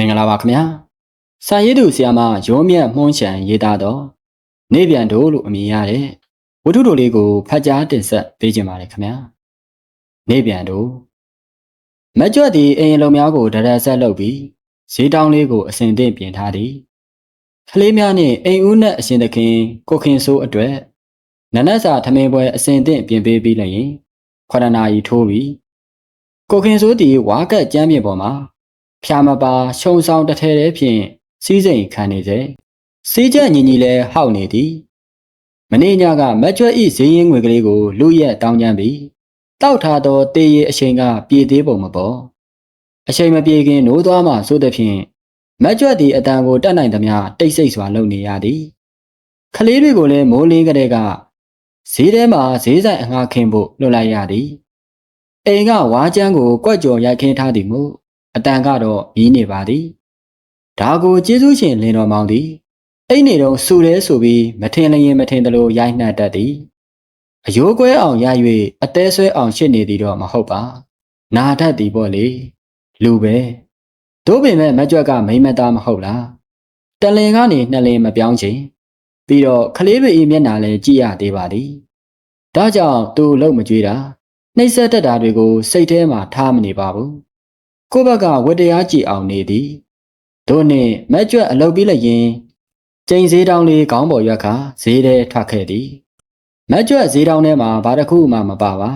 မင်္ဂလာပါခင်ဗျာစာရေးသူဆရာမရောမြတ်မှုန်းချန်ရေးသားတော့နေပြန်တို့လို့အမည်ရတဲ့ဝတ္ထုတို့လေးကိုဖတ်ကြားတင်ဆက်ပေးခြင်းပါတယ်ခင်ဗျာနေပြန်တို့မကြွက်သည်အရင်လုံများကိုဒရက်ဆက်လုပ်ပြီးဈေးတောင်းလေးကိုအစဉ်သင့်ပြင်ထားသည်ကလေးများနှင့်အိမ်ဦးနှင့်အရှင်သခင်ကိုခင်ဆိုးအတွက်နနက်စာထမင်းပွဲအစဉ်သင့်ပြင်ပေးပြီးလျင်ခရနာရီထိုးပြီးကိုခင်ဆိုးသည်ဝါကက်ကျမ်းမြေပေါ်မှာ ဖြာမပါရှုံဆောင်တစ်ထဲတည်းဖြင့်စီးစိမ်ခံနေစေစီးချက်ညီညီလဲဟောက်နေသည်မနေ့ညကမက်ကျွဲဤဈေးရင်ငွေကလေးကိုလူရက်တောင်းကြမ်းပြီးတောက်ထားသောတေးရအချိန်ကပြေသေးပုံမပေါ်အချိန်မပြေခင်နိုးသွားမှဆိုသည်ဖြင့်မက်ကျွဲသည်အတန်ကိုတတ်နိုင်သမျှတိတ်ဆိတ်စွာလုပ်နေရသည်ကလေးတွေကိုလည်းမိုးလင်းကလေးကဈေးထဲမှာဈေးဆိုင်အငှားခင်းဖို့လွှတ်လိုက်ရသည်အိမ်ကဝါးကျန်းကိုကွက်ကြော်ရိုက်ခင်းထားသည်မို့ အတန်ကတော့မြည်နေပါသည်ဒါကိုကျေးဇူးရှင်လင်းတော်မောင်သည်အိတ်နေတော့စူရဲဆိုပြီးမထင်လျင်မထင်သလိုရိုက်နှက်တတ်သည်အယိုးကွဲအောင်ရ၍အသေးဆွဲအောင်ရှစ်နေသည်တော့မဟုတ်ပါနာတတ်သည်ပေါ့လေလူပဲတို့ပင်မဲ့မကြွက်ကမိမသားမဟုတ်လားတလင်ကနေနှစ်လင်မပြောင်းချင်ပြီးတော့ကလေးတွေဤမျက်နှာလည်းကြည့်ရသေးပါသည်ဒါကြောင့်သူ့လုံးမကြွေးတာနှိမ့်ဆက်တတ်တာတွေကိုစိတ်ထဲမှာထားမနေပါဘူး ကိုယ့်ဘက်ကဝတ္တရားကြည်အောင်နေသည်တို့နှင့်မက်ကြွက်အလုပ်ပြီးလျင်ကျိန်ဈေးတောင်းလေးခေါင်းပေါ်ရွက်ခါဈေးထဲထွက်ခဲ့သည်မက်ကြွက်ဈေးတောင်းထဲမှာဘာတစ်ခုမှမပါပါ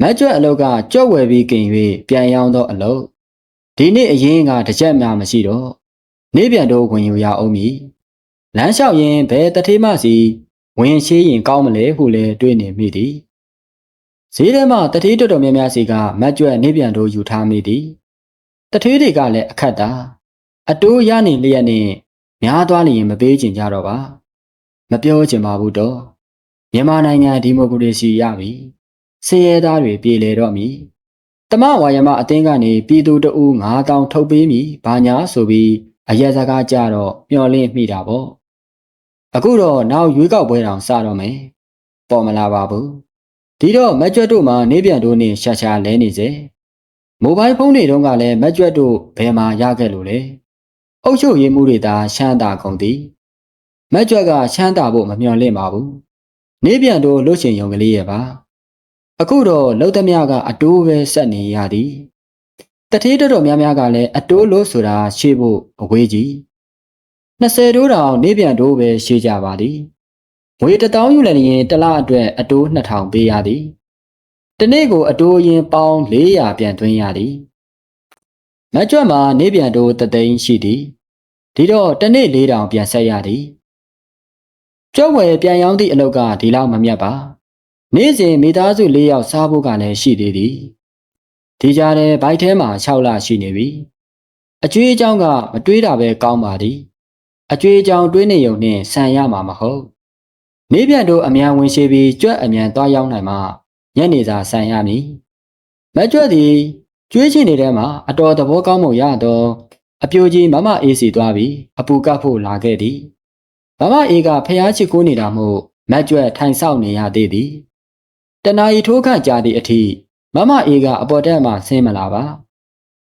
မက်ကြွက်အလုပ်ကကြွက်ဝယ်ပြီးกิน၍ပြန်ရောင်းသောအလုပ်ဒီနေ့အရင်ကတစ်ချက်မှမရှိတော့နေပြန်တော့ဝင်ယူရအောင်မည်လမ်းလျှောက်ရင်ဘယ်တထေးမစီဝင်ရှိရင်ကောင်းမလဲဟုလည်းတွေးနေမိသည်ဈေးထဲမှာတထေးတော်တော်များများစီကမက်ကြွက်နေပြန်တို့ယူထားမိသည် တထေးတွေကလည်းအခက်တာအတိုးရနေလျက်နဲ့များသွားလျင်မပေးချင်ကြတော့ပါမပြောချင်ပါဘူးတော့မြန်မာနိုင်ငံဒီမိုကရေစီရပြီစင်ရဲသားတွေပြည်လေတော့မည်တမဝါယမအတင်းကနေပြည်သူတအူး9000ထုတ်ပေးမိဘာညာဆိုပြီးအရက်စကားကြတော့မျောလင့်မိတာပေါ့အခုတော့နောက်ရွေးကောက်ပွဲတောင်စတော့မယ်ပေါ်မလာပါဘူးဒီတော့မကြွတ်တို့မှာနေပြန်တို့နဲ့ရှာရှာလဲနေစေ မိုဘိုင်းဖုန်းတွေတုန်းကလည်းမက်ကြွက်တို့ဘယ်မှာရခဲ့လို့လဲအုပ်ချုပ်ရေးမှုတွေသာရှမ်းသာကုန်သည်မက်ကြွက်ကရှမ်းသာဖို့မမျှော်လင့်ပါဘူးနေပြန်တို့လှုပ်ရှင်ယုံကလေးရဲ့ပါအခုတော့လှုပ်သမျှကအတိုးပဲဆက်နေရသည်တထေးတော်တော်များများကလည်းအတိုးလို့ဆိုတာရှေ့ဖို့အဝေးကြီး20တိုးတောင်နေပြန်တိုးပဲရှေ့ကြပါသည်ငွေ1000ယူလည်းရင်တစ်လအတွက်အတိုး2000ပေးရသည် တနေ့ကိုအတိုးရင်ပေါင်း400ပြန်သွင်းရသည်မကြွက်မှာနေပြန်တိုးတသိန်းရှိသည်ဒီတော့တနေ့4000ပြန်ဆက်ရသည်ကျောက်ဝယ်ပြန်ရောင်းသည့်အလုပ်ကဒီလောက်မမြတ်ပါနေ့စဉ်မိသားစု၄ယောက်စားဖို့ကလည်းရှိသေးသည်ဒီကြားထဲဘိုက်ထဲမှာ6လရှိနေပြီအကျွေးအကြောင်းကမတွေးတာပဲကောင်းပါသည်အကျွေးအကြောင်းတွေးနေုံနှင့်ဆန်ရမှာမဟုတ်နေပြန်တို့အမြန်ဝင်ရှိပြီးကြွက်အမြန်သွားရောက်နိုင်မှ ညနေစာဆန်ရမည်မကြွက်သည်ကျွေးချင်နေတဲ့မှာအတော်သဘောကောင်းမှုရတော့အပြိုကြီးမမအေးစီသွားပြီးအပူကပ်ဖို့လာခဲ့သည်မမအေးကဖျားချစ်ကိုနေတာမို့မကြွက်ထိုင်ဆောက်နေရသေးသည်တနာရီထိုးခန့်ကြာသည့်အထိမမအေးကအပေါ်တက်မှဆင်းမလာပါ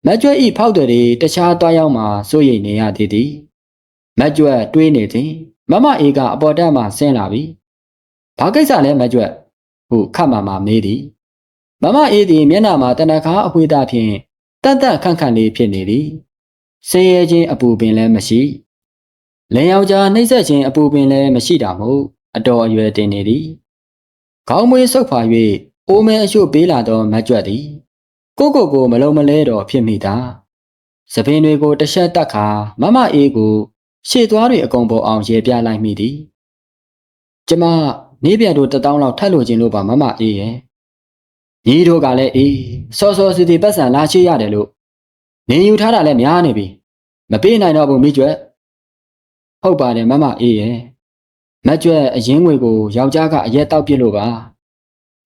မကြွက်ဤဖောက်တွေတခြားသွားရောက်မှစိုးရိမ်နေရသေးသည်မကြွက်တွေးနေသည်မမအေးကအပေါ်တက်မှဆင်းလာပြီဘာကိစ္စလဲမကြွက် ဟုခတ်မှမှမေးသည်မမအေးသည်မျက်နှာမှာတနခါအဖွေးသားဖြင့်တတ်တတ်ခန့်ခန့်လေးဖြစ်နေသည်ဆေးရဲခြင်းအပူပင်လည်းမရှိလင်ယောက်ျားနှိမ့်ဆက်ခြင်းအပူပင်လည်းမရှိတာမို့အတော်အရွယ်တင်နေသည်ခေါင်းမွေးဆုပ်ဖာ၍အိုးမဲအရှုပ်ပေးလာသောမတ်ကြွက်သည်ကိုကိုကိုမလုံးမလဲတော့ဖြစ်မိတာသပင်တွေကိုတရှက်တက်ခါမမအေးကိုရှေ့သွားတွေအကုန်ပေါ်အောင်ရေပြလိုက်မိသည်ကျမ နေပြန်တို့တတောင်းလောက်ထပ်လို့ခြင်းလို့ပါမမအေးရဲ့ညီတို့ကလည်းအေးစောစောစီစီပတ်စံလာရှိရတယ်လို့နေယူထားတာလည်းများနေပြီမပေးနိုင်တော့ဘူးမိကျွဲဟုတ်ပါတယ်မမအေးရဲ့မကျွဲအရင်ငွေကိုယောက်ျားကအရက်တောက်ပြစ်လို့ပါ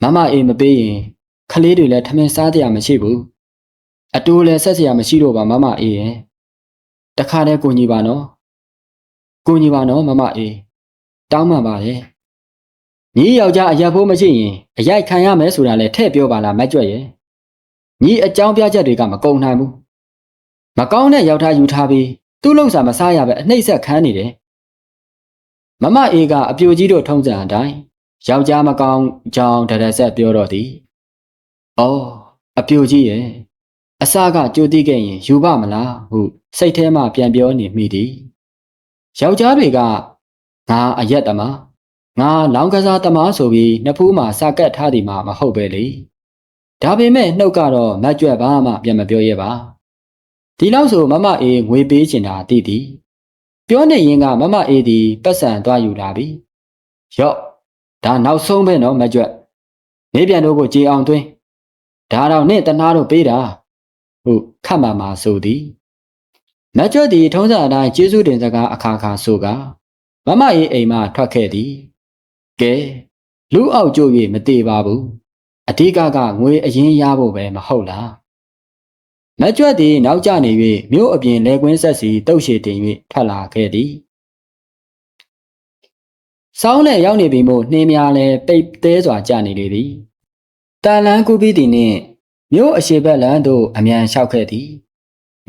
မမအေးမပေးရင်ခလေးတွေလည်းထမင်းစားတရားမရှိဘူးအတိုးလည်းဆက်စရာမရှိတော့ပါမမအေးရဲ့တခါတည်းကိုညီပါနော်ကိုညီပါနော်မမအေးတောင်းမှန်ပါတယ် ညီယောက်ျားအရက်ဖို့မရှိရင်အရိုက်ခံရမယ်ဆိုတာလဲထည့်ပြောပါလားမကြွက်ရဲ့ညီအကြောင်းပြချက်တွေကမကုန်နိုင်ဘူးမကောင်းတဲ့ရောက်ထားယူထားပြီးသူ့လုံစာမစားရပဲအနှိမ့်ဆက်ခန်းနေတယ်မမအေးကအပြိုကြီးတို့ထုံးစံအတိုင်းယောက်ျားမကောင်းကြောင်တရဆက်ပြောတော့သည်။အော်အပြိုကြီးရဲ့အစကကြိုတိခဲ့ရင်ယူပါမလားဟုစိတ်ထဲမှပြန်ပြောနေမိသည်။ယောက်ျားတွေကငါအရက်တမ ငါလောင်းကစားသမားဆိုပြီးနှစ်ဖူးမှာစာကတ်ထားသည်မှမဟုတ်ပဲလေ။ဒါပေမဲ့နှုတ်ကတော့မတ်ကြွက်ဘာမှပြန်မပြောရပါ။ဒီလောက်ဆိုမမအေးငွေပေးချင်တာသိသည်။ပြောနေရင်ကမမအေးသည်ပတ်စံသွားယူလာပြီ။ရော့ဒါနောက်ဆုံးပဲနော်မကြွက်နေပြန်တို့ကိုကြေအောင်သွင်းဒါတော့နဲ့တနာတို့ပေးတာဟုခတ်မှမှာဆိုသည်မကြွက်သည်ထုံးစံအတိုင်းကျေးဇူးတင်စကားအခါခါဆိုကမမအေးအိမ်မှထွက်ခဲ့သည် ကဲလူအောက်ကျို့၍မသေးပါဘူးအဓိကကငွေအရင်ရဖို့ပဲမဟုတ်လားမကြွက်သည်နောက်ကျနေ၍မြို့အပြင်လဲကွင်းဆက်စီတုတ်ရှိတင်၍ထွက်လာခဲ့သည်စောင်းနဲ့ရောက်နေပြီမို့နှင်းများလဲပိတ်သေးစွာကျနေလေသည်တန်လန်းကူပြီးသည်နှင့်မြို့အရှိဘက်လန်းသို့အမြန်လျှောက်ခဲ့သည်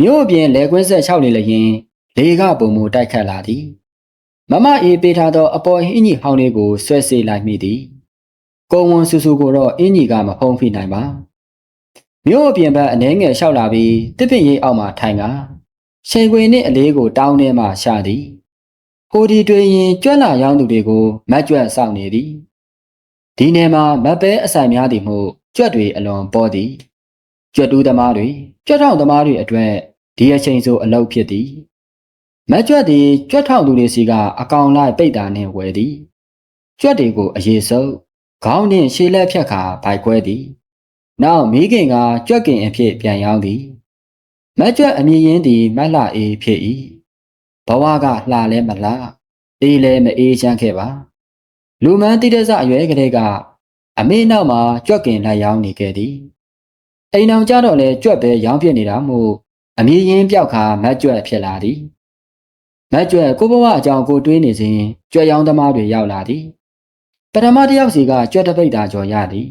မြို့အပြင်လဲကွင်းဆက်လျှောက်နေလျင်လေကပုံမူတိုက်ခတ်လာသည် မမအေးပေးထားသောအပေါ်ဟင်းကြီးဟောင်းလေးကိုဆွဲဆေးလိုက်မိသည်ကုံဝန်ဆူဆူကိုတော့အင်းကြီးကမဖုံးဖိနိုင်ပါမြို့အပြင်ဘက်အနှဲငယ်လျှောက်လာပြီးတစ်ပင်ရိပ်အောက်မှထိုင်ကချိန်ခွင်နှင့်အလေးကိုတောင်းထဲမှရှာသည်ဟိုဒီတွေရင်ကြွက်လာရောင်းသူတွေကိုမတ်ကြွက်စောင့်နေသည်ဒီနယ်မှာမတ်ပဲအဆိုင်များသည်မို့ကြွက်တွေအလွန်ပေါ်သည်ကြွက်တူးသမားတွေကြွက်ထောင်သမားတွေအတွက်ဒီအချိန်ဆိုအလုပ်ဖြစ်သည် မတ်ကြွက်သည်ကြွက်ထောင်သူတွေစီကအကောင်လိုက်ပိတ်တာနှင့်ဝယ်သည်ကြွက်တွေကိုအရေးဆုံးခေါင်းနှင့်ရှေ့လက်ဖြတ်ခါဘိုက်ခွဲသည်နောက်မိခင်ကကြွက်ကင်အဖြစ်ပြန်ရောက်သည်မတ်ကြွက်အမြင်ရင်းသည်မတ်လာအေးဖြစ်၏ဘဝကလှလဲမလားအေးလဲမအေးချမ်းခဲ့ပါလူမန်းတိတဲ့စအရွယ်ကလေးကအမေနောက်မှာကြွက်ကင်လိုက်ရောင်းနေခဲ့သည်အိမ်အောင်ကြတော့လဲကြွက်ပဲရောင်းပြနေတာမို့အမေရင်ပြောက်ခါမတ်ကြွက်ဖြစ်လာသည် မတ်ကြွက်ကိုဘဝအကြောင်းကိုတွေးနေစဉ်ကြွက်ရောင်းသမားတွေရောက်လာသည်ပထမတစ်ယောက်စီကကြွက်တပိတ်တာကျော်ရသည်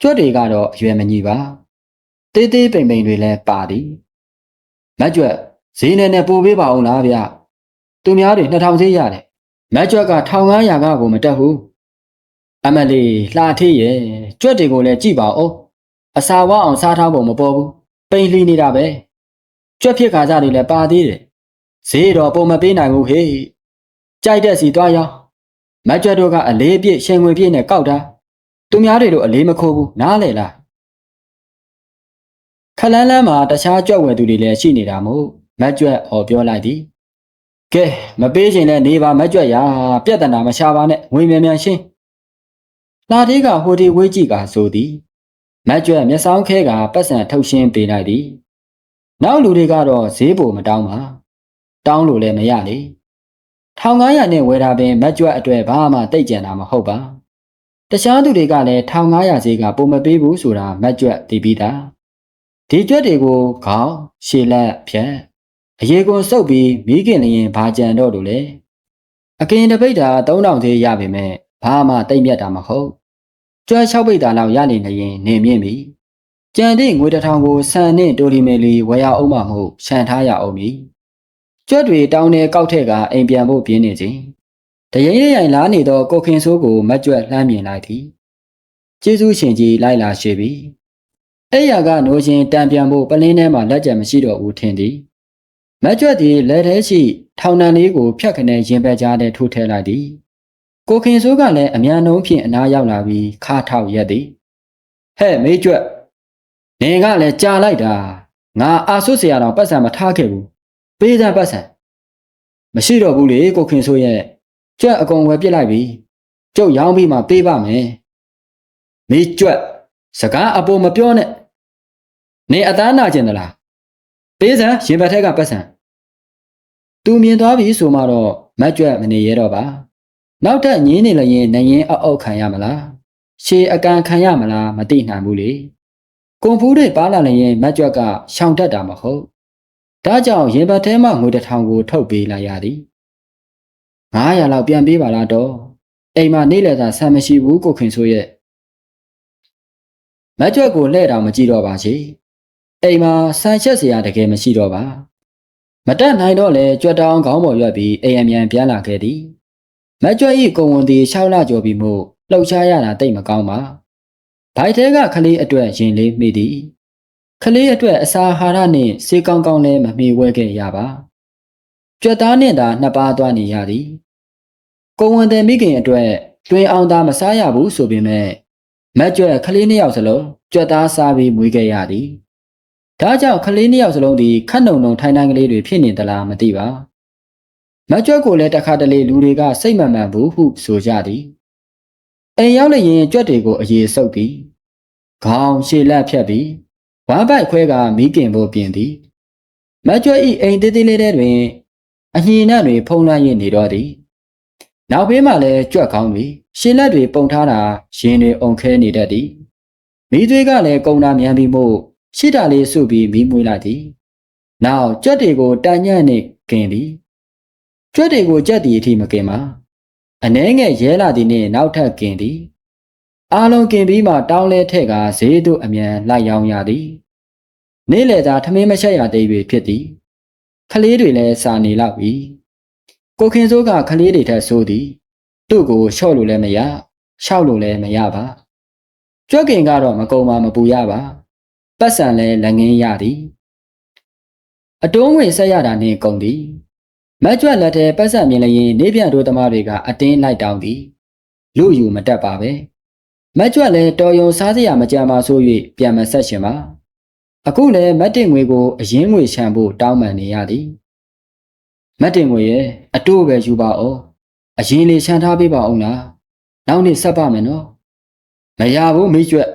ကြွက်တွေကတော့အရွယ်မညီပါတေးသေးပိန်ပိန်တွေလည်းပါသည်မတ်ကြွက်ဈေးနဲ့နဲ့ပို့ပေးပါအောင်လားဗျသူများတွေ2000ဈေးရတယ်မက်ကြွက်က1500ကကိုမတက်ဘူးအမလီလှထေးရဲ့ကြွက်တွေကိုလည်းကြည့်ပါဦးအစာဝအောင်စားထားဖို့မပေါ်ဘူးပိန်လှီနေတာပဲကြွက်ဖြစ်ခါကြတွေလည်းပါသေးတယ် ဈေးတော့ပုံမပေးနိုင်ဘူးဟေ့ကြိုက်တဲ့စီသွားရောမက်ကြွက်တို့ကအလေးအပြည့်ရှင်ဝင်ပြည့်နဲ့ကောက်တာသူများတွေတို့အလေးမခိုးဘူးနားလေလားခလန်းလန်းမှာတခြားကြွက်ဝယ်သူတွေလည်းရှိနေတာမို့မက်ကြွက်ဟောပြောလိုက်သည်ကဲမပေးချင်တဲ့နေပါမက်ကြွက်ရပြက်တနာမရှာပါနဲ့ငွေမြန်မြန်ရှင်းလာသေးကဟိုဒီဝေးကြည့်ကဆိုသည်မက်ကြွက်မျက်စောင်းခဲကပတ်စံထုတ်ရှင်းပေးလိုက်သည်နောက်လူတွေကတော့ဈေးပိုမတောင်းပါ တောင်းလို့လည်းမရလေ1500နဲ့ဝယ်တာပင်မက်ကြွက်အတွက်ဘာမှတိတ်ကြံတာမဟုတ်ပါတခြားသူတွေကလည်း1500ဈေးကပုံမပေးဘူးဆိုတာမက်ကြွက်သိပြီးသားဒီကြွက်တွေကိုခေါင်းရှည်လက်ဖြတ်အရေကွန်စုပ်ပြီးမိခင်လျင်ဘာကြံတော့လို့လဲအကင်တပိတ်တာ3000သေးရပေမဲ့ဘာမှတိတ်မြတ်တာမဟုတ်ကျွဲ6ပိတ်တာလောက်ရနေနေရင်နေမြင့်ပြီကြံသည့်ငွေတစ်ထောင်ကိုဆန်နဲ့တိုလီမယ်လီဝယ်ရအောင်မှမဟုတ်ရှန်ထားရအောင်မ ကြွက်တွေတောင်းတဲ့ကောက်ထက်ကအိမ်ပြန်ဖို့ပြင်းနေခြင်းတရင်ရရင်လာနေသောကိုခင်ဆိုးကိုမကြွက်လှမ်းမြင်လိုက်သည်ကျေးဇူးရှင်ကြီးလိုက်လာရှိပြီအဲ့ရကနိုးရှင်တံပြန်ဖို့ပလင်းထဲမှာလက်ကျန်မရှိတော့ဘူးထင်သည်မကြွက်သည်လက်ထဲရှိထောင်တန်လေးကိုဖြတ်ခနဲ့ရင်ပက်ကြားတဲ့ထိုးထည့်လိုက်သည်ကိုခင်ဆိုးကလည်းအများလုံးဖြင့်အနာရောက်လာပြီးခါထောက်ရက်သည်ဟဲ့မေးကြွက်နင်ကလည်းကြာလိုက်တာငါအာဆုဆရာတော်ပတ်စံမထားခဲ့ဘူး ပေးစံပတ်စံမရှိတော့ဘူးလေကိုခင်စိုးရဲ့ကြွက်အကုန်ဝယ်ပြစ်လိုက်ပြီကျုပ်ရောင်းပြီးမှပေးပါမယ်မေးကြွက်စကားအပေါ်မပြောနဲ့နေအသားနာကျင်သလားပေးစံရင်ဘတ်ထက်ကပတ်စံသူမြင်သွားပြီဆိုမှတော့မတ်ကြွက်မနေရတော့ပါနောက်ထပ်ညင်းနေလျင်နရင်အောက်အောက်ခံရမလားရှေအကန်ခံရမလားမသိနိုင်ဘူးလေကွန်ဖူးတွေပါလာလျင်မတ်ကြွက်ကရှောင်တတ်တာမဟုတ် ဒါကြောင့်ရင်ဘတ်ထဲမှငွေတစ်ထောင်ကိုထုတ်ပေးလိုက်ရသည်900လောက်ပြန်ပေးပါလားတော့အိမ်မှာနေလေသာဆန်မရှိဘူးကိုခင်ဆိုရဲ့မတ်ကြွက်ကိုလှဲ့တောင်မကြည့်တော့ပါချေအိမ်မှာဆန်ချက်စရာတကယ်မရှိတော့ပါမတက်နိုင်တော့လေကြွက်တောင်းခေါင်းပေါ်ရွက်ပြီးအိမ်အမြန်ပြန်လာခဲ့သည်မကြွက်ဤကုံဝန်သည်၆လကျော်ပြီမို့လှုပ်ရှားရတာတိတ်မကောင်းပါဘိုက်ထဲကခလေးအတွက်ရင်လေးမိသည် ခလေးအတွက်အစာအာဟာရနှင့်စေကောင်းကောင်းလည်းမမီဝဲခဲ့ရပါကြွက်သားနှင့်သာနှစ်ပါးသွားနေရသည်ကုံဝန်တဲ့မိခင်အတွက်တွင်အောင်သာမစားရဘူးဆိုပေမဲ့မကြွက်ကလေးနှစ်ယောက်စလုံးကြွက်သားစားပြီးမွေးခဲ့ရသည်ဒါကြောင့်ကလေးနှစ်ယောက်စလုံးဒီခတ်နှုံနှုံထိုင်ထိုင်ကလေးတွေဖြစ်နေသလားမသိပါမကြွက်ကိုလည်းတခါတလေလူတွေကစိတ်မမှန်ဘူးဟုဆိုကြသည်အိမ်ရောက်လျင်ကြွက်တွေကိုအရေးဆုပ်သည်ခေါင်းရှည်လက်ဖြတ်ပြီး ဝမ်းပိုက်ခွဲကမိခင်ဖို့ပြင်သည်မကြွက်ဤအိမ်သေးသေးလေးထဲတွင်အညင်နှံ့တွေဖုံးလွှမ်းရနေတော့သည်နောက်ဘေးမှာလည်းကြွက်ကောင်းပြီးရှည်လက်တွေပုံထားတာရင်တွေအုံခဲနေတတ်သည်မိသွေးကလည်းကုံတာမြန်ပြီးမို့ရှိတာလေးစုပြီးမီးမွေးလိုက်သည်နောက်ကြွက်တွေကိုတန်ညံ့နေကင်သည်ကြွက်တွေကိုကြက်တီအထိမကင်ပါအနှဲငယ်ရဲလာသည်နှင့်နောက်ထပ်ကင်သည် အားလုံးကင်ပြီးမှတောင်းလဲထက်ကဈေးသို့အမြန်လိုက်ရောင်းရသည်နေ့လေသာထမင်းမချက်ရသေးပြီဖြစ်သည်ခလေးတွေလည်းစာနေလောက်ပြီကိုခင်စိုးကခလေးတွေထက်ဆိုးသည်သူ့ကိုလျှော့လို့လည်းမရရှောက်လို့လည်းမရပါကြွက်ကင်ကတော့မကုံပါမပူရပါပတ်စံလဲလက်ငင်းရသည်အတုံးဝင်ဆက်ရတာနှင့်ကုန်သည်မတ်ကြွက်လက်ထဲပတ်စံမြင်လျင်နေပြန်တို့သမားတွေကအတင်းလိုက်တောင်းသည်လူယူမတက်ပါပဲ မတ်ကြွက်လဲတော်ယုံစားစရာမကြမ်းပါဆို၍ပြန်မဆက်ရှင်ပါအခုလည်းမတ်တင်ငွေကိုအရင်ငွေချမ်းဖို့တောင်းပန်နေရသည်မတ်တင်ငွေရဲ့အတိုးပဲယူပါအောင်အရင်လေးချမ်းထားပေးပါအောင်လားနောက်နေ့ဆက်ပါမယ်နော်မရဘူးမိကျွက်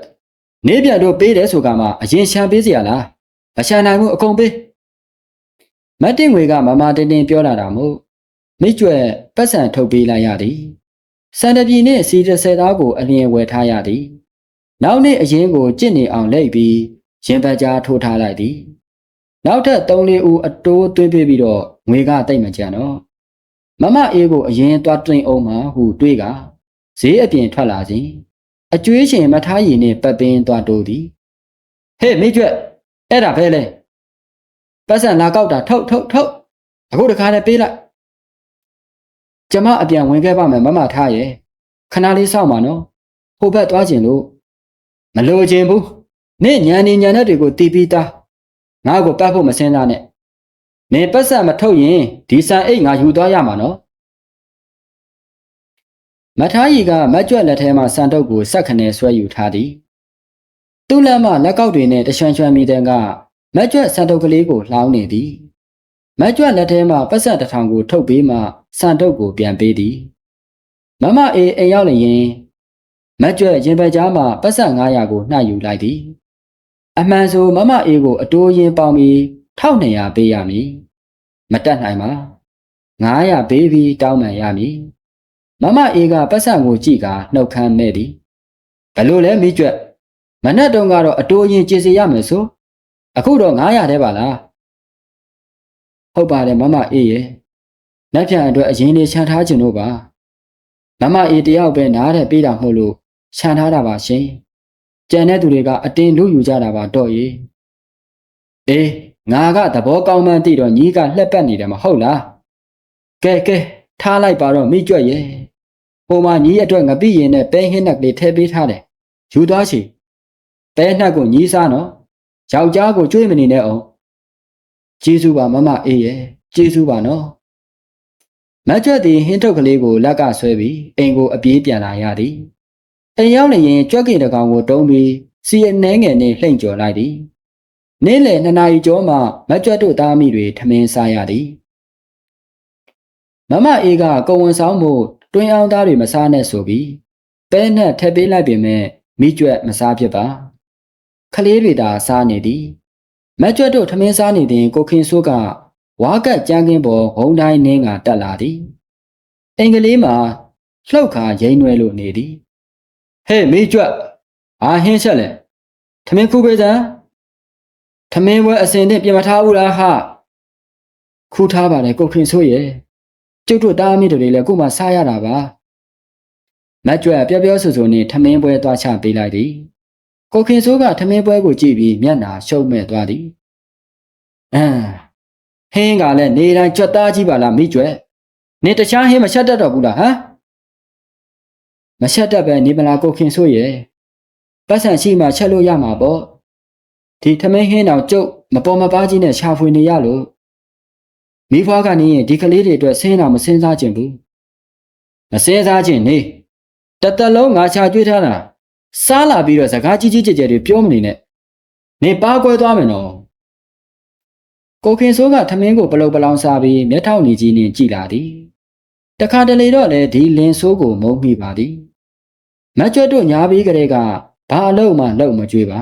နေပြတို့ပေးတယ်ဆိုကမှအရင်ရှမ်းပေးစရာလားမရှမ်းနိုင်ဘူးအကုန်ပေးမတ်တင်ငွေကမမတင်တင်ပြောလာတာမို့မိကျွဲပတ်စံထုတ်ပေးလိုက်ရသည် စံတပြည်နှင့်စီတဆယ်သားကိုအလျင်ဝယ်ထားရသည်နောက်နေ့အရင်ကိုကြင့်နေအောင်လိပ်ပြီးရင်ပတ်ကြားထိုးထားလိုက်သည်နောက်ထပ်၃လေးဦးအတိုးသွင်းပေးပြီးတော့ငွေကတိတ်မကြံတော့မမအေးကိုအရင်သွားတွင်အောင်မှဟုတွေးကဈေးအပြင်ထွက်လာစဉ်အကျွေးရှင်မထားရည်နှင့်ပတ်ပင်းသွားတိုးသည်ဟေ့မိကျွတ်အဲ့ဒါဖဲလဲပတ်စံလာကောက်တာထုတ်ထုတ်ထုတ်အခုတခါနဲ့ပေးလိုက် ကျမအပြန်ဝင်ခဲ့ပါမယ်မမထားရဲ့ခဏလေးစောင့်ပါနော်ဟိုဘက်သွားကျင်လို့မလိုချင်ဘူးနေ့ညံနေညံတဲ့တွေကိုတီးပြီးသားငါ့ကိုပတ်ဖို့မစင်းသားနဲ့နေပတ်စံမထုတ်ရင်ဒီဆန်အိတ်ငါယူသွားရမှာနော်မထားရီကမတ်ကြွက်လက်ထဲမှစံတုပ်ကိုစက်ခနဲဆွဲယူထားသည်သူ့လက်မှလက်ကောက်တွေနဲ့တရွှန်ရွှန်မိတဲ့ကမတ်ကြွက်စံတုပ်ကလေးကိုလှောင်းနေသည် မတ်ကြွက်လက်ထဲမှပတ်စံတစ်ထောင်ကို ထုတ်ပေးမှစံတုပ်ကိုပြန်ပေးသည်မမအေးအိမ်ရောက်လျင်မတ်ကြွက်ရင်ပတ်ကြားမှပတ်စံ900ကိုနှှပ်ယူလိုက်သည်အမှန်ဆိုမမအေးကိုအတိုးရင်ပေါင်ပြီး1200ပေးရမည်မတက်နိုင်ပါ900ပေးပြီးတောင်းပန်ရမည်မမအေးကပတ်စံကိုကြည့်ကနှုတ်ခမ်းမဲ့သည်ဘလို့လဲမိကျွတ်မနက်တုန်းကတော့အတိုးရင်ကြည်စီရမယ်ဆိုအခုတော့900တဲ့ပါလား ဟုတ်ပါတယ်မမအေးရဲ့လက်ပြန်အတွက်အရင်လေးခြံထားခြင်းတို့ပါမမအေးတယောက်ပဲနားတဲ့ပေးတာမဟုတ်လို့ခြံထားတာပါရှင်ကြံတဲ့သူတွေကအတင်းလူယူကြတာပါတော့ရေအေးငါကသဘောကောင်းမှန်းသိတော့ညီကလှက်ပတ်နေတယ်မဟုတ်လားကဲကဲထားလိုက်ပါတော့မိကြွက်ရဲ့ဟိုမှာညီအတွက်ငပိရင်နဲ့ပဲဟင်းနှက်ကလေးထည့်ပေးထားတယ်ယူသွားချီပဲနှက်ကိုညီးစားနော်ယောက်ျားကိုကြွေးမနေနဲ့အောင် ကျေးဇူးပါမမအေးရဲ့ကျေးဇူးပါနော်မကြွက်သည်ဟင်းထုတ်ကလေးကိုလက်ကဆွဲပြီးအိမ်ကိုအပြေးပြန်လာရသည်အိမ်ရောက်လျင်ကြွက်ကင်တကောင်ကိုတုံးပြီးစီအနှဲငယ်နှင့်လှိမ့်ကျော်လိုက်သည်နေ့လယ်နှစ်နာရီကျော်မှမကြွက်တို့သားမိတွေထမင်းစားရသည်မမအေးကကုံဝန်ဆောင်မှုတွင်အောင်သားတွေမစားနဲ့ဆိုပြီးပဲနဲ့ထက်ပေးလိုက်ပြင်မဲ့မိကြွက်မစားဖြစ်ပါခလေးတွေသာစားနေသည် မကြွက်တို့ထမင်းစားနေသည်ကိုခင်စိုးကဝါကက်ကြမ်းကင်းပေါ်ဟုံတိုင်းနှင်းကတက်လာသည်အင်္ဂလိပ်မှာလှုပ်ခါရိမ့်ွယ်လို့နေသည်ဟဲ့မိကြွက်အာဟင်းချက်လဲထမင်းခုပေးစမ်းထမင်းပွဲအစင်နဲ့ပြင်မထားဘူးလားဟာခူးထားပါတယ်ကိုခင်ဆိုးရဲ့ကျုပ်တို့တားမိတွေလည်းကိုမှစားရတာပါမတ်ကြွယ်ပြောပြောဆိုဆိုနဲ့ထမင်းပွဲသွားချပေးလိုက်သည် ကိုခင်စိုးကထမင်းပွဲကိုကြည့်ပြီးမျက်နှာရှုပ်မဲ့သွားသည်အမ်ဟင်းကလည်းနေတိုင်းကြွက်သားကြီးပါလားမိကျွဲနေတခြားဟင်းမချက်တတ်တော့ဘူးလားဟမ်မချက်တတ်ပဲနေမလားကိုခင်စိုးရဲ့ပတ်စံရှိမှချက်လို့ရမှာပေါ့ဒီထမင်းဟင်းတော့ကျုပ်မပေါ်မပါကြီးနဲ့ရှာဖွေနေရလို့မိဖွားကနေရင်ဒီကလေးတွေအတွက်ဆင်းတာမစင်းစားခြင်းဘူးမစင်းစားခြင်းနေတသက်လုံးငါချာကျွေးထားတာ စားလာပြီးတော့စကားကြီးကြီးကျယ်ကျယ်တွေပြောမနေနဲ့နေပါကွဲသွားမယ်နော်ကိုခင်စိုးကထမင်းကိုပလုတ်ပလောင်စားပြီးမျက်ထောက်နေကြီးနဲ့ကြည်လာသည်တခါတလေတော့လည်းဒီလင်းဆိုးကိုမုန်းမိပါသည်မကျွတ်တို့ညာပြီးကလေးကဘာအလို့မှလှုပ်မကြွေးပါ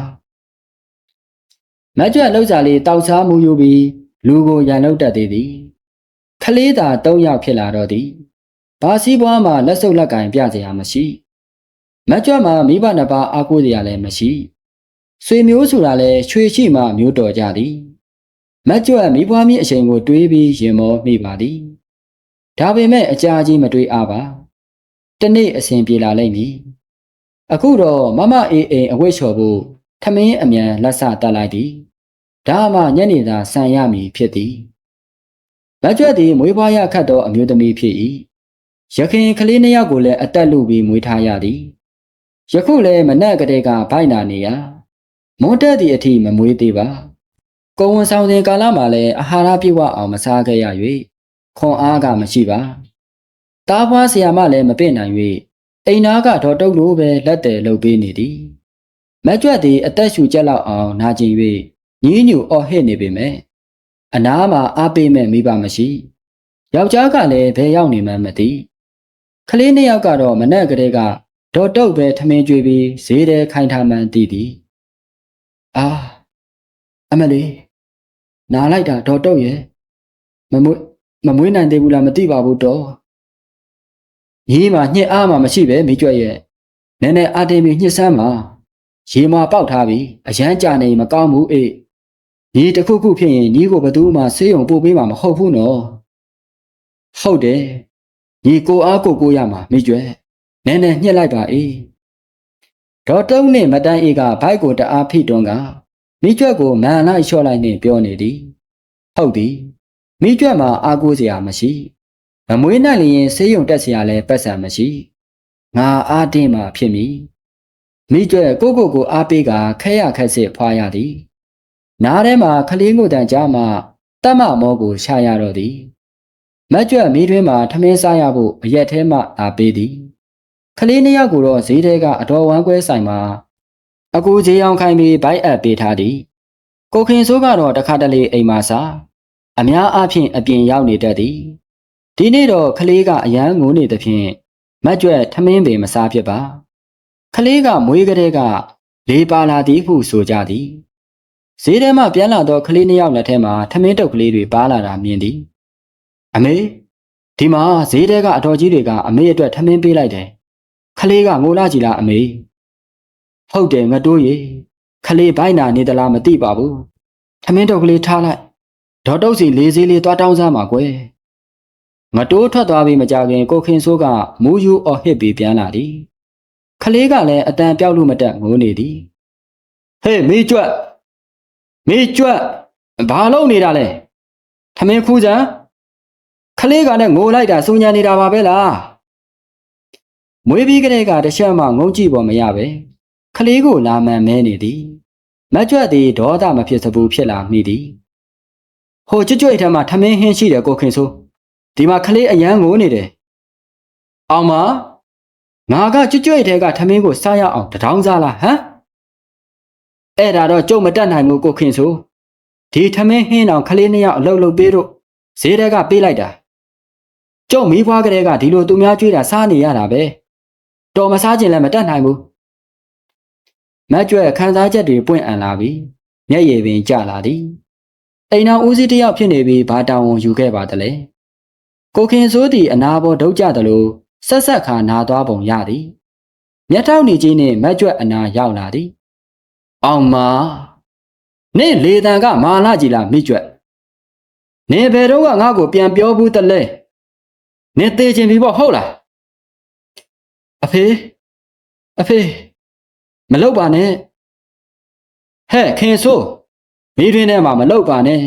မကျွတ်လှုပ်စားလေးတောက်စားမှုယူပြီးလူကိုရန်လုတ်တတ်သေးသည်ခလေးသာ၃ယောက်ဖြစ်လာတော့သည်ဘာစည်းပွားမှလက်စုပ်လက်ကင်ပြစရာမရှိ မကျွတ်မှာမိဘနှစ်ပါးအားကိုးစရာလည်းမရှိဆွေမျိုးဆိုတာလည်းရွှေရှိမှမျိုးတော်ကြသည်မကျွတ်မိဘွားမီးအချိန်ကိုတွေးပြီးရင်မောမိပါသည်ဒါပေမဲ့အကြာကြီးမတွေးအားပါတနေ့အစဉ်ပြေလာလိမ့်မည်အခုတော့မမအေးအိမ်အဝိတ်လျှော်ဖို့ထမင်းအမြန်လက်စတက်လိုက်သည်ဒါမှညနေသာဆန်ရမည်ဖြစ်သည်မကျွတ်သည်မွေးဖွားရခတ်သောအမျိုးသမီးဖြစ်၏ရခင်ကလေးနှစ်ယောက်ကိုလည်းအသက်လူပြီးမွေးထားရသည် ယခုလည်းမနက်ကတည်းကဘိုက်နာနေရမွန်းတက်သည့်အထိမမွေးသေးပါကိုဝန်ဆောင်စဉ်ကာလမှာလည်းအာဟာရပြည့်ဝအောင်မစားခဲ့ရ၍ခွန်အားကမရှိပါတားဖွားဆရာမလည်းမပြင့်နိုင်၍အိမ်သားကဒေါ်တုတ်လိုပဲလက်တယ်လှုပ်ပေးနေသည်မကြွက်သည်အသက်ရှူကျက်လောက်အောင်နာကျင်၍ညင်းညူအော်ဟစ်နေပေမဲ့အနားမှာအားပေးမဲ့မိဘမရှိယောက်ျားကလည်းဘယ်ရောက်နေမှန်းမသိကလေးနှစ်ယောက်ကတော့မနဲ့ကလေးက ဒေါ်တုတ်ပဲထမင်းကျွေးပြီးဈေးထဲခိုင်းထားမှန်းသိသည်အာအမလေးနားလိုက်တာဒေါ်တုတ်ရဲ့မမွေးမမွေးနိုင်သေးဘူးလားမသိပါဘူးတော့ညီမညှစ်အားမှမရှိပဲမိကြွက်ရဲ့နည်းနည်းအာတင်ပြီးညှစ်ဆမ်းပါရေမပေါက်ထားပြီအရန်ကြာနေမကောင်းဘူးအေးညီတစ်ခုခုဖြစ်ရင်ညီကိုဘသူမှဆေးရုံပို့ပေးမှာမဟုတ်ဘူးနော်ဟုတ်တယ်ညီကိုအားကိုကိုရမှာမိကြွက် နည်းနည်းညှစ်လိုက်ပါအေးဒေါ်တုံးနဲ့မတန်းအေးကဘိုက်ကိုတအားဖိတွန်းကမိကြွက်ကိုမန်လိုက်လျှော့လိုက်နဲ့ပြောနေသည်ဟုတ်သည်မိကြွက်မှာအားကိုးစရာမရှိမမွေးနိုင်လျင်ဆေးရုံတက်စရာလည်းပတ်စံမရှိငါအားတင်းမှဖြစ်မည်မိကြွက်ကိုကိုကိုအားပေးကခက်ရခက်စစ်ဖွာရသည်နားထဲမှာကလေးငုတ်တန်ကြားမှတတ်မမောကိုရှာရတော့သည်မတ်ကြွက်မိတွင်းမှာထမင်းစားရဖို့အရက်ထဲမှလာပေးသည် ကလေးနှစ်ယောက်ကိုတော့ဈေးထဲကအတော်ဝမ်းကွဲဆိုင်မှာအကူဈေးအောင်ခိုင်းပြီးဘိုက်အပ်ပေးထားသည်ကိုခင်စိုးကတော့တခါတလေအိမ်မှာစားအများအားဖြင့်အပြင်ရောက်နေတတ်သည်ဒီနေ့တော့ကလေးကအရန်ငိုနေသဖြင့်မတ်ကြွက်ထမင်းပင်မစားဖြစ်ပါကလေးကမွေးကလေးကလေးပါလာသည်ဟုဆိုကြသည်ဈေးထဲမှပြန်လာတော့ကလေးနှစ်ယောက်လက်ထဲမှာထမင်းတုပ်ကလေးတွေပါလာတာမြင်သည်အမေဒီမှာဈေးထဲကအတော်ကြီးတွေကအမေအတွက်ထမင်းပေးလိုက်တယ် ခလေးကငိုလာကြည်လားအမေဟုတ်တယ်ငတိုးရေခလေးဘိုက်နာနေသလားမသိပါဘူးထမင်းတုပ်ကလေးထားလိုက်ဒေါ်တုတ်စီလေးစေးလေးသွားတောင်းစားမှာကွယ်ငတိုးထွက်သွားပြီးမကြခင်ကိုခင်ဆိုးကမူးယူအော်ဟစ်ပြီးပြန်လာသည်ခလေးကလည်းအတန်ပြောက်လို့မတက်ငိုနေသည်ဟေးမေးကြွက်မေးကြွက်ဘာလုပ်နေတာလဲထမင်းခူးစံခလေးကလည်းငိုလိုက်တာစုံညာနေတာပါပဲလား မွေးပြီးကလေးကတခြားမှငုံကြည့်ပေါ်မရပဲခလေးကိုလာမှန်မဲနေသည်မကြွက်သည်ဒေါသမဖြစ်စဘူးဖြစ်လာမိသည်ဟိုကြွကြွထမ်းမှာထမင်းဟင်းရှိတယ်ကိုခင်ဆိုဒီမှာခလေးအရန်ငိုနေတယ်အောင်မငါကကြွကြွထဲကထမင်းကိုစားရအောင်တထောင်းစားလားဟမ်အဲ့ဒါတော့ကြုံမတက်နိုင်ဘူးကိုခင်ဆိုဒီထမင်းဟင်းအောင်ခလေးနှစ်ယောက်အလုတ်လုတ်ပေးတော့ဈေးတဲကပေးလိုက်တာကျုံမီးဖွားကလေးကဒီလိုသူများကြွေးတာစားနေရတာပဲ တော်မစားခြင်းလည်းမတတ်နိုင်ဘူးမတ်ကျွဲခန်းစားချက်တွေပွင့်အံလာပြီးမျက်ရည်ပင်ကျလာသည်အိမ်တော်ဦးစီးတယောက်ဖြစ်နေပြီးဘာတောင်ဝန်ယူခဲ့ပါတလဲကိုခင်စိုးသည်အနာဘောဒုတ်ကြသလိုဆက်ဆက်ခါနာသွားပုံရသည်မျက်ထောက်နေကြီးနှင့်မတ်ကျွဲအနာရောက်လာသည်အောင်မနင့်လေတံကမာလာကြီးလားမိကျွဲနင်ဘယ်တော့ကငါ့ကိုပြန်ပြောဘူးတလဲနင်သေးခြင်းပြီပေါ့ဟုတ်လား အဖေအဖေမလုပ်ပါနဲ့ဟဲ့ခင်ဆိုးမိတွင်ထဲမှာမလောက်ပါနဲ့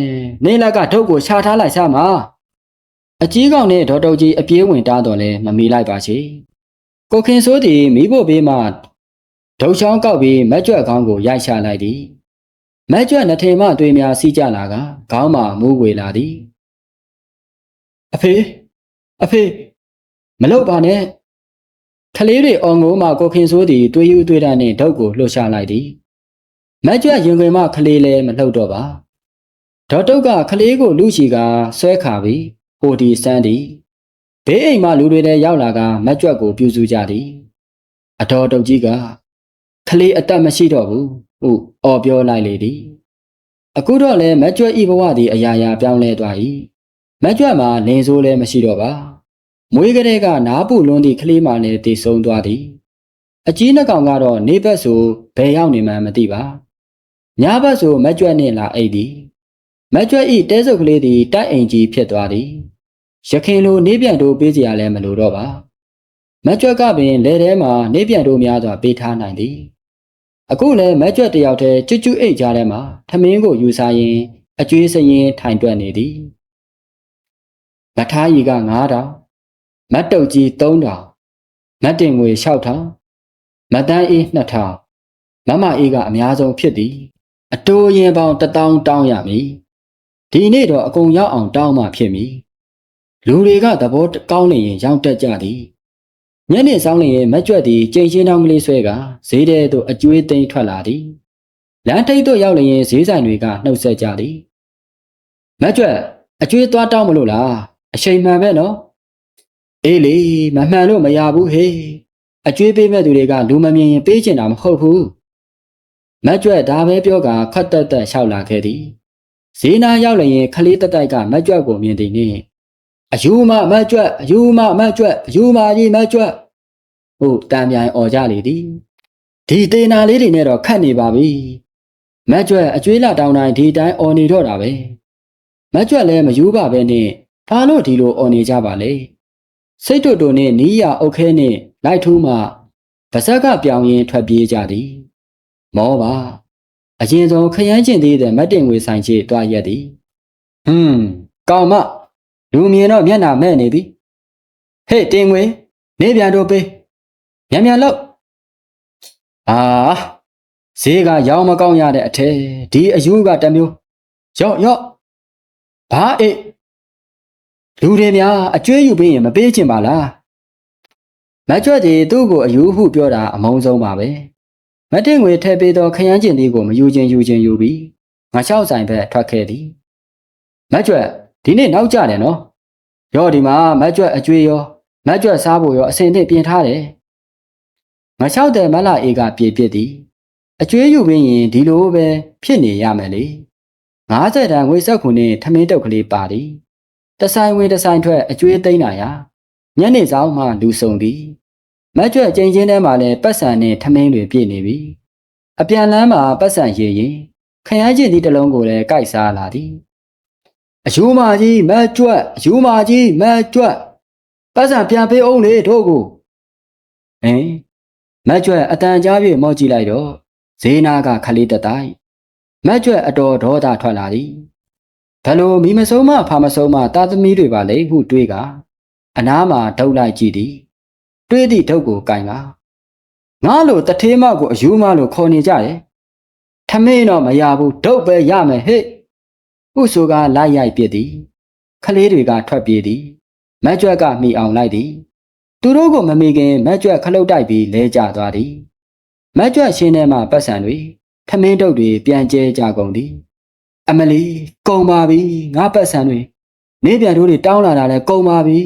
နေလက်ကဒုတ်ကိုရှာထားလိုက်စမ်းပါအကြီးကောင်နဲ့ဒေါ်တုတ်ကြီးအပြေးဝင်တားတော့လဲမမီလိုက်ပါချေကိုခင်ဆိုးသည်မိဖို့ဘေးမှာဒုတ်ချောင်းကောက်ပြီးမက်ကြွက်ခေါင်းကိုရိုက်ချလိုက်သည်မက်ကြွက်နှစ်ထင်မှတွေများစီးကြလာကခေါင်းမှာမူးဝေလာသည်အဖေအဖေမလောက်ပါနဲ့ ကလေးတွေအော်ငိုးမှကိုခင်ဆိုးသည်တွေးယူတွေးတာနဲ့ဒုတ်ကိုလှုပ်ရှားလိုက်သည်မက်ကြွက်ရင်ခွင်မှကလေးလည်းမလှုပ်တော့ပါဒေါ်တုတ်ကကလေးကိုလူချီကဆွဲခါပြီးဟိုဒီစမ်းသည်ဘေးအိမ်မှလူတွေလည်းရောက်လာကမက်ကြွက်ကိုပြူစုကြသည်အတော်တုတ်ကြီးကကလေးအသက်မရှိတော့ဘူးဟုအော်ပြောလိုက်လေသည်အခုတော့လည်းမက်ကြွက်ဤဘဝသည်အရာရာပြောင်းလဲသွား၏မက်ကြွက်မှာလင်ဆိုးလည်းမရှိတော့ပါ မွေးကလေးကနားပူလွန်းသည့်ကလေးမှလည်းတည်ဆုံသွားသည်အကြီးနှကောင်ကတော့နေဘက်ဆိုဘယ်ရောက်နေမှန်းမသိပါညဘက်ဆိုမက်ကြွက်နှင့်လာအိတ်သည်မက်ကြွက်ဤတဲစုပ်ကလေးသည်တိုက်အိမ်ကြီးဖြစ်သွားသည်ရခင်လိုနေပြန်တို့ပေးစရာလည်းမလိုတော့ပါမက်ကြွက်ကပင်လေထဲမှာနေပြန်တို့များစွာပေးထားနိုင်သည်အခုလည်းမက်ကြွက်တယောက်တည်းကျွတ်ကျွတ်အိတ်ကြားထဲမှာထမင်းကိုယူစားရင်းအကျွေးစရင်ထိုင်တွက်နေသည်မထားရီက9000 မတ်တုတ်ကြီး3000မတ်တင်ငွေ6000မတ်တန်းအေး2000မမအေးကအများဆုံးဖြစ်သည် အတိုးရင်ပေါင်း1000တောင်းရမည်ဒီနေ့တော့အကုန်ရောက်အောင်တောင်းမှဖြစ်မည်လူတွေကသဘောကောင်းနေရင်ရောက်တက်ကြသည်ညနေဆောင်နေရင်မကြွက်သည်ကြိမ်ရှင်းတောင်းကလေးဆွဲကဈေးထဲသို့အကျွေးသိမ်းထွက်လာသည်လမ်းထိပ်သို့ရောက်လျင်ဈေးဆိုင်တွေကနှုတ်ဆက်ကြသည်မကြွက်အကျွေးသွားတောင်းမလို့လားအချိန်မှန်ပဲနော် အေးလေမမှန်လို့မရဘူးဟေးအကျွေးပေးမဲ့သူတွေကလူမမြင်ရင်ပေးချင်တာမဟုတ်ဘူးမကြွက်ဒါပဲပြောကခတ်တက်တက်လျှောက်လာခဲ့သည်ဈေးနာရောက်လျင်ခလေးတက်တိုက်ကမကြွက်ကိုမြင်သည်နှင့်အယူမမကြွက်အယူမမကြွက်အယူမကြီးမကြွက်ဟုတ်တန်မြိုင်អော်ကြလေသည်ဒီတေနာလေးတွေနဲ့တော့ခတ်နေပါပြီမကြွက်အကျွေးလာတောင်းတိုင်းဒီတိုင်းអော်နေတော့တာပဲမကြွက်လည်းမယူပါပဲနဲ့ဘာလို့ဒီလိုអော်နေကြပါလဲ စိတ်တို့တို့နဲ့နီးရအုတ်ခဲနဲ့လိုက်ထူးမှပါဇက်ကပြောင်းရင်ထွက်ပြေးကြသည်မောပါအရင်ဆုံးခရမ်းကျင်သေးတဲ့မတ်တင်ငွေဆိုင်ကြီးတွားရက်သည်ဟွန်းကောင်မလူမြင်တော့မျက်နှာမဲ့နေပြီဟေ့တင်ငွေနေပြန်တော့ပေးမြန်မြန်လို့အာဈေးကရောင်းမကောင်းရတဲ့အထဲဒီအယူကတစ်မျိုးရော့ရော့ဘာအေး လူတွေများအကျွေးယူပြီးရင်မပေးချင်ပါလားမကြွက်ကြီးသူ့ကိုအယူဟုပြောတာအမုန်းဆုံးပါပဲမတင်ငွေထည့်ပေးသောခရမ်းကျင်သေးကိုမယူခြင်းယူခြင်းယူပြီးငါလျှောက်ဆိုင်ဘက်ထွက်ခဲ့သည်မကြွက်ဒီနေ့နောက်ကြတယ်နော်ရောဒီမှာမကြွက်အကျွေးရောမကြွက်စားဖို့ရောအစင်သင့်ပြင်ထားတယ်ငါလျှောက်တဲ့မလာအေးကပြေပြစ်သည်အကျွေးယူပြီးရင်ဒီလိုပဲဖြစ်နေရမယ်လေ90တန်ငွေဆက်ခုနဲ့ထမင်းတုပ်ကလေးပါသည် တဆိုင်ဝင်တဆိုင်ထွက်အကျွေးသိမ်းတာရာညနေဆောင်မှလူဆုံသည်မတ်ကျွတ်ကျင်းချင်းထဲမှာလည်းပတ်စံနဲ့ထမင်းတွေပြည့်နေပြီအပြန်လမ်းမှာပတ်စံရည်ရင်ခရမ်းကျင်သည့်တလုံးကိုလည်းကြိုက်စားလာသည်အယူမာကြီးမတ်ကျွတ်အယူမာကြီးမတ်ကျွတ်ပတ်စံပြန်ပေးအောင်လေတို့ကိုဟင်မတ်ကျွတ်အတန်ကြားပြေမော့ကြည့်လိုက်တော့ဇေနာကခလေးတတိုင်းမတ်ကျွတ်အတော်ဒေါသထွက်လာသည် ဘလို့မိမဆုံးမဖာမဆုံးမတာသမီတွေပါလေဟုတွေးကအနားမှာဒုတ်လိုက်ကြည့်သည်တွေးသည့်ဒုတ်ကိုကင်လာငါလိုတထေးမကိုအယူမလို့ခေါ်နေကြတယ်ထမင်းတော့မရဘူးဒုတ်ပဲရမယ်ဟဲ့ဥဆိုကလိုက်ရိုက်ပြစ်သည်ခလေးတွေကထွက်ပြေးသည်မက်ကြွက်ကမိအောင်လိုက်သည် သူတို့ကိုမမိခင်မက်ကြွက်ခလုတ်တိုက်ပြီးလဲကျသွားသည်မက်ကြွက်ရှင်းထဲမှပတ်စံတွေထမင်းတုပ်တွေပြန်ကျဲကြကုန်သည် အမလီကုံပါပြီငါပတ်စံတွေနေပြန်တို့တွေတောင်းလာတာလဲကုံပါပြီ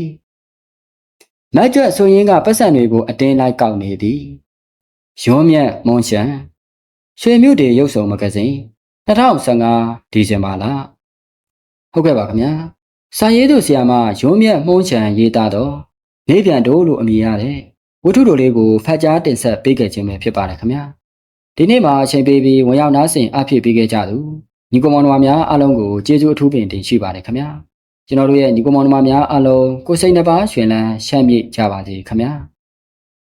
မတ်ကျွတ်ဆိုရင်ကပတ်စံတွေကိုအတင်းလိုက်ကောက်နေသည်ရောမြတ်မွန်ရှန်ရွှေမြို့တေရုပ်ဆောင်မဂဇင်း2015ဒီဇင်ဘာလဟုတ်ကဲ့ပါခင်ဗျာစာရေးသူဆရာမရုံးမြတ်မှုံးချံရေးသားတော့နေပြန်တို့လို့အမည်ရတဲ့ဝတ္ထုတို့လေးကိုဖတ်ကြားတင်ဆက်ပေးခဲ့ခြင်းပဲဖြစ်ပါတယ်ခင်ဗျာဒီနေ့မှာအချိန်ပေးပြီးဝင်ရောက်နားဆင်အဖြစ်ပေးခဲ့ကြသူ ညီကောင်မောင်နှမများအားလုံးကိုကျေးဇူးအထူးပင်တင်ရှိပါတယ်ခင်ဗျာကျွန်တော်တို့ရဲ့ညီကောင်မောင်နှမများအားလုံးကိုစိတ်နှပါရှင်လန်းရှမ်းမြေ့ကြပါစေခင်ဗျာ